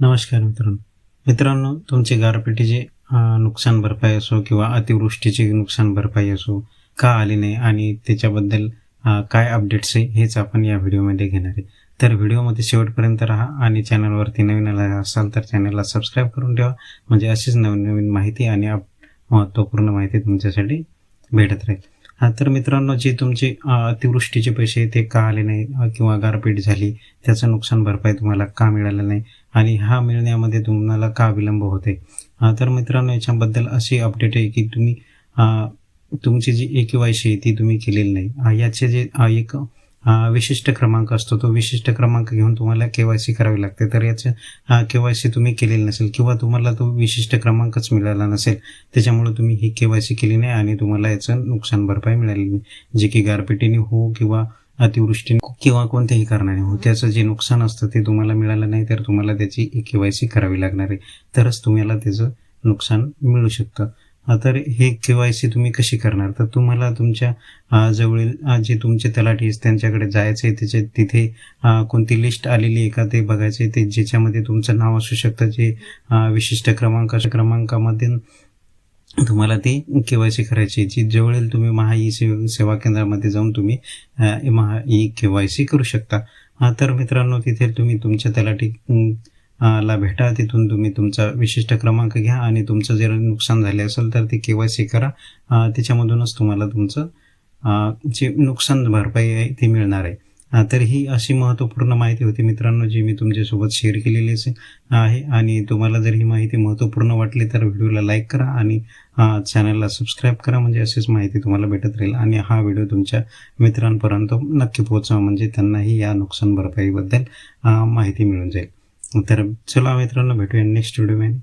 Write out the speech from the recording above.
नमस्कार मित्रांनो. मित्रांनो तुमचे गारपेटीचे नुकसान भरपाई असो किंवा अतिवृष्टीचे नुकसान भरपाई असो का आली नाही आणि त्याच्याबद्दल काय अपडेट्स आहे हेच आपण या व्हिडिओमध्ये घेणार आहे. तर व्हिडिओमध्ये शेवटपर्यंत राहा आणि चॅनलवरती नवीन आला असाल तर चॅनलला सबस्क्राईब करून ठेवा. म्हणजे अशीच नवीन नवीन माहिती आणि महत्त्वपूर्ण माहिती तुमच्यासाठी भेटत राहील. हा तर मित्रांनो जे तुमचे अतिवृष्टीचे पैसे ते का आले नाही किंवा गारपीट झाली त्याचं नुकसान भरपाई तुम्हाला का मिळालं नाही आणि हा मिळण्यामध्ये तुम्हाला का विलंब होते तर मित्रांनो याच्याबद्दल अशी अपडेट आहे की तुम्ही तुमची जी ए के वाय सी आहे ती तुम्ही केलेली नाही. याचे जे एक विशिष्ट क्रमांक असतो. तो विशिष्ट क्रमांक घेऊन तुम्हाला के वाय सी करावी लागते. तर याचं के वाय सी तुम्ही केलेली नसेल किंवा तुम्हाला तो विशिष्ट क्रमांकच मिळाला नसेल त्याच्यामुळे तुम्ही ही के वाय सी केली नाही आणि तुम्हाला याचं नुकसान भरपाई मिळाली नाही. जे की गारपिटीने हो किंवा अतिवृष्टीने हो किंवा कोणत्याही कारणाने हो त्याचं जे नुकसान असतं ते तुम्हाला मिळालं नाही तर तुम्हाला त्याची के वाय सी करावी लागणार आहे. तरच तुम्हाला त्याचं नुकसान मिळू शकतं. तर हे के वाय सी तुम्ही कशी करणार तर तुम्हाला तुमच्या जवळील जे तुमचे तलाठी आहेत त्यांच्याकडे जायचं आहे त्याचे तिथे कोणती लिस्ट आलेली आहे का ते बघायचं आहे ते ज्याच्यामध्ये तुमचं नाव असू शकतं जे विशिष्ट क्रमांक क्रमांकामध्ये तुम्हाला ती के वाय सी करायची आहे. जी जवळील तुम्ही महा ई सेवा सेवा केंद्रामध्ये जाऊन तुम्ही Maha e K Y C करू शकता तर मित्रांनो तिथे तुम्ही तुमच्या तलाठी ला भेटा तिथून तुम्ही तुमचा विशिष्ट क्रमांक घ्या आणि तुमचं जर नुकसान झाले असेल तर ती के वाय सी करा. त्याच्यामधूनच तुम्हाला तुमचं जे नुकसान भरपाई आहे ती मिळणार आहे. तर ही अशी महत्त्वपूर्ण माहिती होती मित्रांनो जी मी तुमच्यासोबत शेअर केलेली असे- आहे. आणि तुम्हाला जर ही माहिती महत्त्वपूर्ण वाटली तर व्हिडिओला लाईक करा आणि चॅनलला सबस्क्राईब करा. म्हणजे अशीच माहिती तुम्हाला भेटत राहील आणि हा व्हिडिओ तुमच्या मित्रांपर्यंत नक्की पोहोचवा. म्हणजे त्यांनाही या नुकसान भरपाईबद्दल माहिती मिळून जाईल. तर चला मित्रांनो भेटूया नेक्स्ट व्हिडिओमध्ये